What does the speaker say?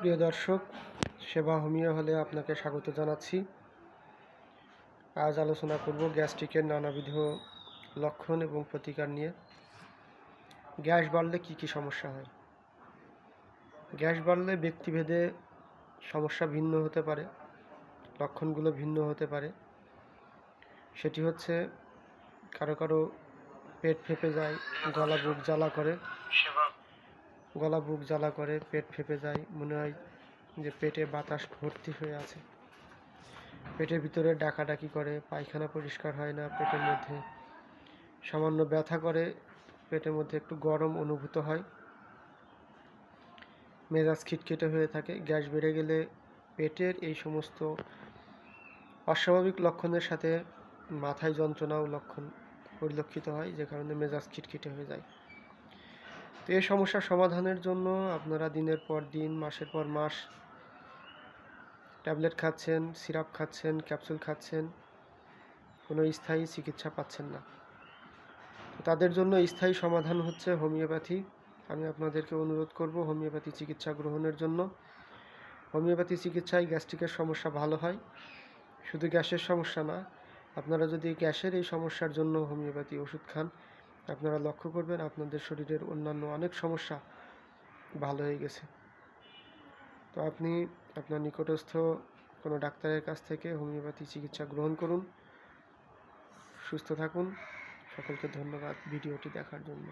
প্রিয় দর্শক, সেবা হোমিও হলে আপনাকে স্বাগত জানাচ্ছি। আজ আলোচনা করব গ্যাস্ট্রিকের নানাবিধ লক্ষণ এবং প্রতিকার নিয়ে। গ্যাস বাড়লে কি কি সমস্যা হয়? গ্যাস বাড়লে ব্যক্তিভেদে সমস্যা ভিন্ন হতে পারে, লক্ষণগুলো ভিন্ন হতে পারে। সেটি হচ্ছে কারও কারও পেট ফেপে যায়, গলা বুক জ্বালা করে। গলা বুক জ্বালা করে, পেট ফেপে যায়। মনে হয় যে পেটে বাতাস ভর্তি হয়ে আছে। পেটের ভিতরে ডাকাডাকি করে, পায়খানা পরিষ্কার হয় না পেটের মধ্যে। সামান্য ব্যথা করে, পেটের মধ্যে একটু গরম অনুভূত হয়। মেজাজ খিটখিটে হয়ে থাকে। গ্যাস বেড়ে গেলে পেটের এই সমস্ত অস্বাভাবিক লক্ষণের সাথে মাথায় যন্ত্রণাও লক্ষণ পরিলক্ষিত হয়, যে কারণে মেজাজ খিটখিটে হয়ে যায়। তো এই সমস্যার সমাধানের জন্য আপনারা দিনের পর দিন, মাসের পর মাস ট্যাবলেট খাচ্ছেন, সিরাপ খাচ্ছেন, ক্যাপসুল খাচ্ছেন, কোনো স্থায়ী চিকিৎসা পাচ্ছেন না। তাদের জন্য স্থায়ী সমাধান হচ্ছে হোমিওপ্যাথি। আমি আপনাদেরকে অনুরোধ করব হোমিওপ্যাথি চিকিৎসা গ্রহণের জন্য। হোমিওপ্যাথি চিকিৎসায় গ্যাস্ট্রিকের সমস্যা ভালো হয়। শুধু গ্যাসের সমস্যা না, আপনারা যদি গ্যাসের এই সমস্যার জন্য হোমিওপ্যাথি ওষুধ খান আপনারা লক্ষ্য করবেন আপনাদের শরীরের অন্যান্য অনেক সমস্যা ভালো হয়ে গেছে। তো আপনি আপনার নিকটস্থ কোনো ডাক্তারের কাছ থেকে হোমিওপ্যাথি চিকিৎসা গ্রহণ করুন। সুস্থ থাকুন। সকলকে ধন্যবাদ ভিডিওটি দেখার জন্য।